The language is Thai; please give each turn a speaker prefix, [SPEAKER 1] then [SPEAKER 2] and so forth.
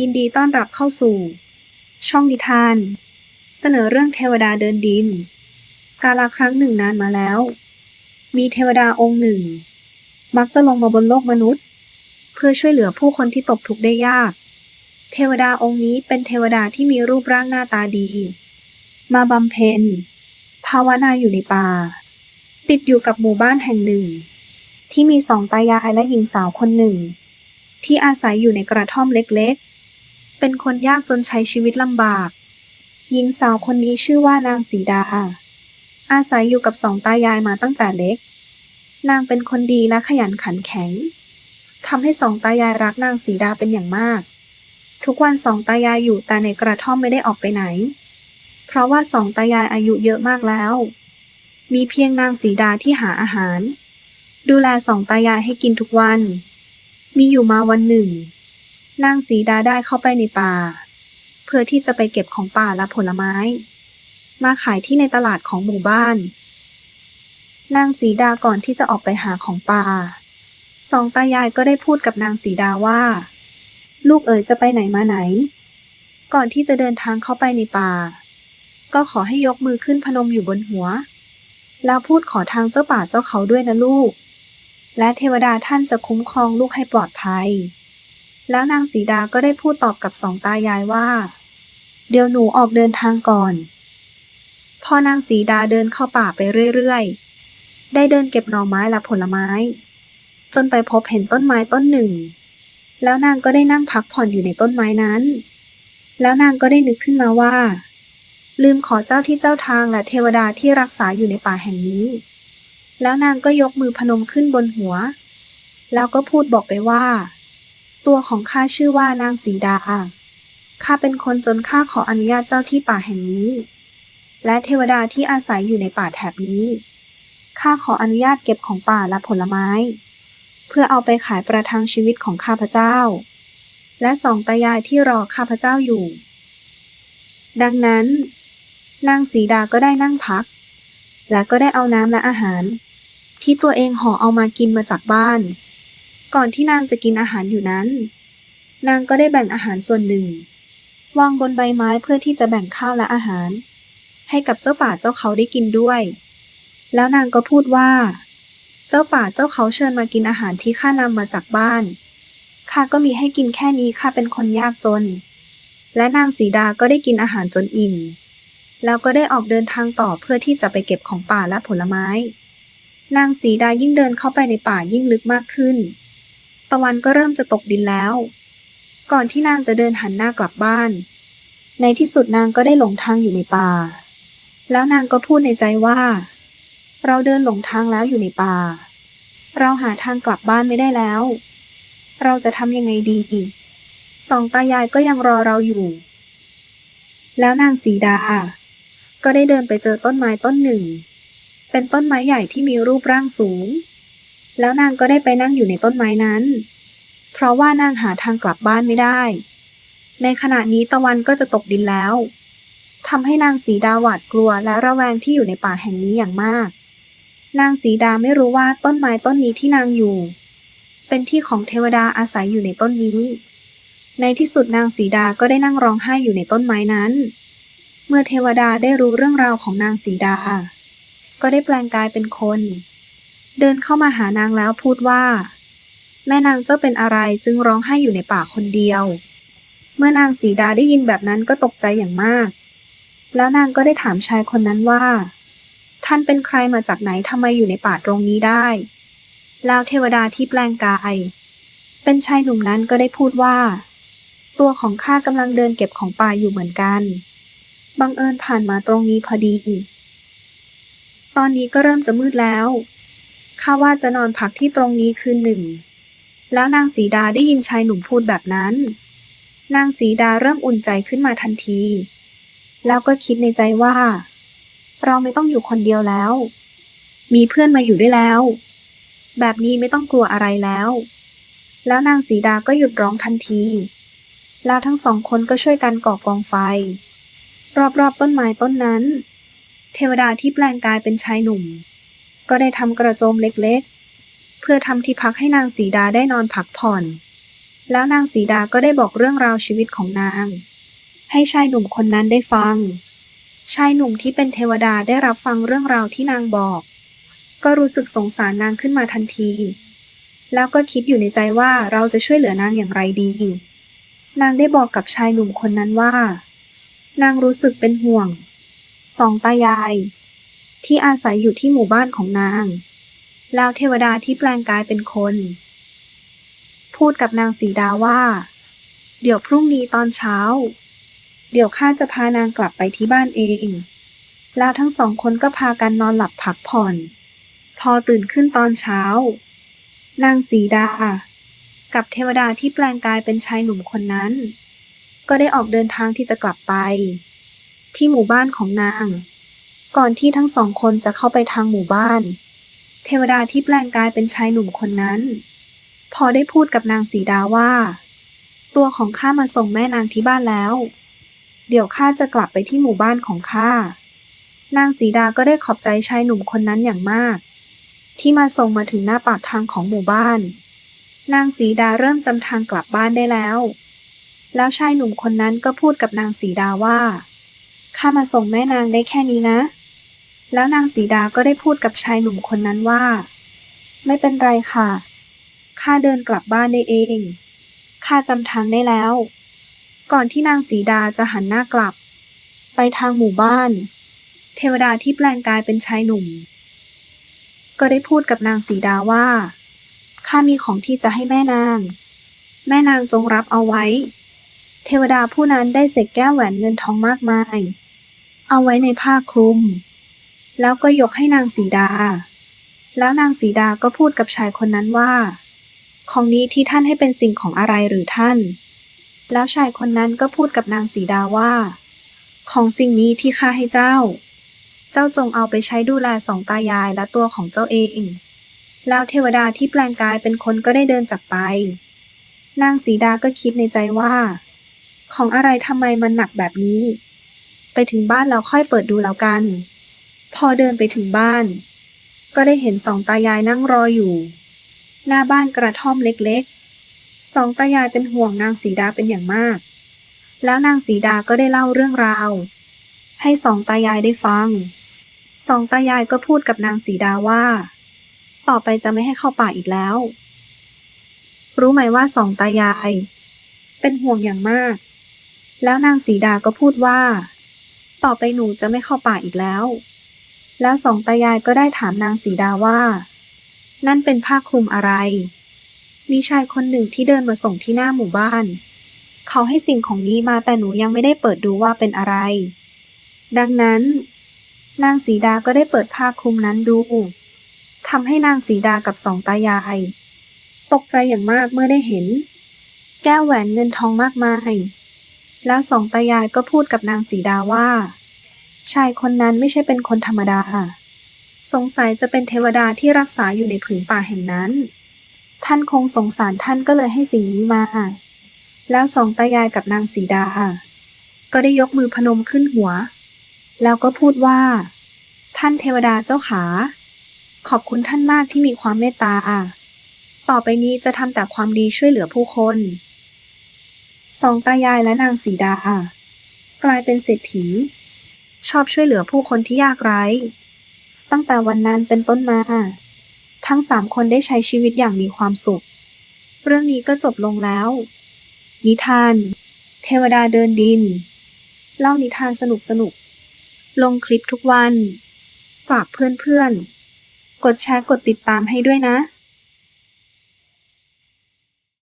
[SPEAKER 1] ยินดีต้อนรับเข้าสู่ ช่องนิทาน เสนอเรื่องเทวดาเดินดิน กาลครั้งหนึ่งนานมาแล้ว มีเทวดาองค์หนึ่ง มักจะลงมาบนโลกมนุษย์ เพื่อช่วยเหลือผู้คนที่ตกทุกข์ได้ยาก เทวดาองค์นี้เป็นเทวดาที่มีรูปร่างหน้าตาดี มาบำเพ็ญภาวนาอยู่ในป่า ติดอยู่กับหมู่บ้านแห่งหนึ่ง ที่มีสองตายายและหญิงสาวคนหนึ่งที่อาศัยอยู่ในกระท่อมเล็ก เป็นคนยากจนใช้ชีวิตลำบาก หญิงสาวคนนี้ชื่อว่านางสีดา อาศัยอยู่กับสองตายายมาตั้งแต่เล็ก นางเป็นคนดีและขยันขันแข็งทำให้สองตายายรักนางสีดาเป็นอย่างมาก ทุกวันสองตายายอยู่แต่ในกระท่อมไม่ได้ออกไปไหน เพราะว่าสองตายายอายุเยอะมากแล้ว มีเพียงนางสีดาที่หาอาหาร ดูแลสองตายายให้กินทุกวัน มีอยู่มาวันหนึ่ง นางสีดาได้เข้าไปในป่า เพื่อที่จะไปเก็บของป่าและผลไม้ มาขายที่ในตลาดของหมู่บ้าน นางสีดาก่อนที่จะออกไปหาของป่าสองตายายก็ได้พูดกับนางสีดาว่า ลูกเอ๋ยจะไปไหนมาไหน ก่อนที่จะเดินทางเข้าไปในป่า ก็ขอให้ยกมือขึ้นพนมอยู่บนหัว แล้วพูดขอทางเจ้าป่าเจ้าเขาด้วยนะลูก และเทวดาท่านจะคุ้มครองลูกให้ปลอดภัย แล้วนางสีดาก็ได้พูดตอบกับสองตายายว่า เดี๋ยวหนูออกเดินทางก่อน พอนางสีดาเดินเข้าป่าไปเรื่อยๆ ได้เดินเก็บหน่อไม้และผลไม้ จนไปพบเห็นต้นไม้ต้นหนึ่ง แล้วนางก็ได้นั่งพักผ่อนอยู่ในต้นไม้นั้น แล้วนางก็ได้นึกขึ้นมาว่า ลืมขอเจ้าที่เจ้าทางและเทวดาที่รักษาอยู่ในป่าแห่งนี้ แล้วนางก็ยกมือพนมขึ้นบนหัว แล้วก็พูดบอกไปว่า ตัวของข้าชื่อว่านางสีดา ข้าเป็นคนจนข้าขออนุญาตเจ้าที่ป่าแห่งนี้ และเทวดาที่อาศัยอยู่ในป่าแถบนี้ ข้าขออนุญาตเก็บของป่าและผลไม้ เพื่อเอาไปขายประทังชีวิตของข้าพเจ้า และสองตายายที่รอข้าพเจ้าอยู่ ดังนั้น นางสีดาก็ได้นั่งพัก และก็ได้เอาน้ำและอาหาร ที่ตัวเองห่อเอามากินมาจากบ้าน ก่อนที่นางจะกินอาหารอยู่นั้น นางก็ได้แบ่งอาหารส่วนหนึ่ง วางบนใบไม้เพื่อที่จะแบ่งข้าวและอาหาร ให้กับเจ้าป่าเจ้าเขาได้กินด้วย แล้วนางก็พูดว่า เจ้าป่าเจ้าเขาเชิญมากินอาหารที่ข้านำมาจากบ้านข้าก็มีให้กินแค่นี้ข้าเป็นคนยากจน และนางสีดาก็ได้กินอาหารจนอิ่ม แล้วก็ได้ออกเดินทางต่อเพื่อที่จะไปเก็บของป่าและผลไม้ นางสีดายิ่งเดินเข้าไปในป่ายิ่งลึกมากขึ้น ตะวันก็เริ่มจะตกดินแล้ว ก่อนที่นางจะเดินหันหน้ากลับบ้าน ในที่สุดนางก็ได้หลงทางอยู่ในป่า แล้วนางก็พูดในใจว่า เราเดินหลงทางแล้วอยู่ในป่า เราหาทางกลับบ้านไม่ได้แล้ว เราจะทำยังไงดีสองตายายก็ยังรอเราอยู่ แล้วนางสีดา ก็ได้เดินไปเจอต้นไม้ต้นหนึ่ง เป็นต้นไม้ใหญ่ที่มีรูปร่างสูง แล้วนางก็ได้ไปนั่งอยู่ในต้นไม้นั้น เพราะว่านางหาทางกลับบ้านไม่ได้ ในขณะนี้ตะวันก็จะตกดินแล้วทำให้นางสีดาหวาดกลัวและระแวงที่อยู่ในป่าแห่งนี้อย่างมาก นางสีดาไม่รู้ว่าต้นไม้ต้นนี้ที่นางอยู่ เป็นที่ของเทวดาอาศัยอยู่ในต้นนี้ ในที่สุดนางสีดาก็ได้นั่งร้องไห้อยู่ในต้นไม้นั้น เมื่อเทวดาได้รู้เรื่องราวของนางสีดา ก็ได้แปลงกายเป็นคน เดินเข้ามาหานางแล้วพูดว่า แม่นางเจ้าเป็นอะไรจึงร้องไห้อยู่ในป่าคนเดียว เมื่อนางสีดาได้ยินแบบนั้นก็ตกใจอย่างมาก แล้วนางก็ได้ถามชายคนนั้นว่า ท่านเป็นใครมาจากไหนทำไมอยู่ในป่าตรงนี้ได้แล้วเทวดาที่แปลงกาย เป็นชายหนุ่มนั้นก็ได้พูดว่า ตัวของข้ากำลังเดินเก็บของป่าอยู่เหมือนกัน บังเอิญผ่านมาตรงนี้พอดี ตอนนี้ก็เริ่มจะมืดแล้ว ข้าว่าจะนอนพักที่ตรงนี้คืนหนึ่ง แล้วนางสีดาได้ยินชายหนุ่มพูดแบบนั้น นางสีดาเริ่มอุ่นใจขึ้นมาทันที แล้วก็คิดในใจว่า เราไม่ต้องอยู่คนเดียวแล้ว มีเพื่อนมาอยู่ด้วยแล้ว แบบนี้ไม่ต้องกลัวอะไรแล้ว แล้วนางสีดาก็หยุดร้องทันที แล้วทั้งสองคนก็ช่วยกันก่อกองไฟ รอบๆต้นไม้ต้นนั้น เทวดาที่แปลงกายเป็นชายหนุ่ม ก็ได้ทำกระโจมเล็กๆ เพื่อทำที่พักให้นางสีดาได้นอนพักผ่อน แล้วนางสีดาก็ได้บอกเรื่องราวชีวิตของนาง ให้ชายหนุ่มคนนั้นได้ฟัง ชายหนุ่มที่เป็นเทวดาได้รับฟังเรื่องราวที่นางบอก ก็รู้สึกสงสารนางขึ้นมาทันที แล้วก็คิดอยู่ในใจว่าเราจะช่วยเหลือนางอย่างไรดี นางได้บอกกับชายหนุ่มคนนั้นว่า นางรู้สึกเป็นห่วงสองตายาย ที่อาศัยอยู่ที่หมู่บ้านของนาง แล้วเทวดาที่แปลงกายเป็นคน พูดกับนางสีดาว่า เดี๋ยวพรุ่งนี้ตอนเช้า เดี๋ยวข้าจะพานางกลับไปที่บ้านเอง แล้วทั้งสองคนก็พากันนอนหลับพักผ่อน พอตื่นขึ้นตอนเช้า นางสีดา กับเทวดาที่แปลงกายเป็นชายหนุ่มคนนั้น ก็ได้ออกเดินทางที่จะกลับไป ที่หมู่บ้านของนาง ก่อนที่ทั้งสองคนจะเข้าไปทางหมู่บ้าน เทวดาที่แปลงกายเป็นชายหนุ่มคนนั้น พอได้พูดกับนางสีดาว่า ตัวของข้ามาส่งแม่นางที่บ้านแล้ว เดี๋ยวข้าจะกลับไปที่หมู่บ้านของข้านางสีดาก็ได้ขอบใจชายหนุ่มคนนั้นอย่างมาก ที่มาส่งมาถึงหน้าปากทางของหมู่บ้าน นางสีดาเริ่มจำทางกลับบ้านได้แล้ว แล้วชายหนุ่มคนนั้นก็พูดกับนางสีดาว่าข้ามาส่งแม่นางได้แค่นี้นะ แล้วนางสีดาก็ได้พูดกับชายหนุ่มคนนั้นว่า ไม่เป็นไรค่ะ ข้าเดินกลับบ้านได้เอง ข้าจำทางได้แล้ว ก่อนที่นางสีดาจะหันหน้ากลับ ไปทางหมู่บ้าน เทวดาที่แปลงกายเป็นชายหนุ่ม ก็ได้พูดกับนางสีดาว่า ข้ามีของที่จะให้แม่นาง แม่นางจงรับเอาไว้ เทวดาผู้นั้นได้เสกแก้วแหวนเงินทองมากมาย เอาไว้ในผ้าคลุม แล้วก็ยกให้นางสีดา แล้วนางสีดาก็พูดกับชายคนนั้นว่า ของนี้ที่ท่านให้เป็นสิ่งของอะไรหรือท่าน แล้วชายคนนั้นก็พูดกับนางสีดาว่า ของสิ่งนี้ที่ข้าให้เจ้า เจ้าจงเอาไปใช้ดูแลสองตายายและตัวของเจ้าเอง แล้วเทวดาที่แปลงกายเป็นคนก็ได้เดินจากไป นางสีดาก็คิดในใจว่า ของอะไรทำไมมันหนักแบบนี้ ไปถึงบ้านแล้วค่อยเปิดดูแล้วกัน พอเดินไปถึงบ้าน ก็ได้เห็นสองตายายนั่งรออยู่ หน้าบ้านกระท่อมเล็กๆ สองตายายเป็นห่วงนางสีดาเป็นอย่างมาก แล้วนางสีดาก็ได้เล่าเรื่องราว ให้สองตายายได้ฟัง สองตายายก็พูดกับนางสีดาว่า ต่อไปจะไม่ให้เข้าป่าอีกแล้ว รู้ไหมว่าสองตายาย เป็นห่วงอย่างมาก แล้วนางสีดาก็พูดว่า ต่อไปหนูจะไม่เข้าป่าอีกแล้ว แล้วสองตายายก็ได้ถามนางสีดาว่า นั่นเป็นผ้าคลุมอะไร มีชายคนหนึ่งที่เดินมาส่งที่หน้าหมู่บ้าน เขาให้สิ่งของนี้มาแต่หนูยังไม่ได้เปิดดูว่าเป็นอะไร ดังนั้น นางสีดาก็ได้เปิดผ้าคลุมนั้นดูทำให้นางสีดากับสองตายาย ตกใจอย่างมากเมื่อได้เห็น แก้วแหวนเงินทองมากมาย แล้วสองตายายก็พูดกับนางสีดาว่า ชายคนนั้นไม่ใช่เป็นคนธรรมดา สงสัยจะเป็นเทวดาที่รักษาอยู่ในผืนป่าแห่งนั้น ท่านคงสงสารท่านก็เลยให้สิ่งนี้มา แล้วสองตายายกับนางสีดา ก็ได้ยกมือพนมขึ้นหัว แล้วก็พูดว่า ท่านเทวดาเจ้าขา ขอบคุณท่านมากที่มีความเมตตา ต่อไปนี้จะทำแต่ความดีช่วยเหลือผู้คนสองตายายและนางสีดากลายเป็นเศรษฐี ชอบช่วยเหลือผู้คนที่ยากไร้ ตั้งแต่วันนั้นเป็นต้นมา ทั้งสามคนได้ใช้ชีวิตอย่างมีความสุข เรื่องนี้ก็จบลงแล้ว นิทาน เทวดาเดินดิน เล่านิทานสนุกสนุก ลงคลิปทุกวัน ฝากเพื่อนๆ กดแชร์กดติดตามให้ด้วยนะ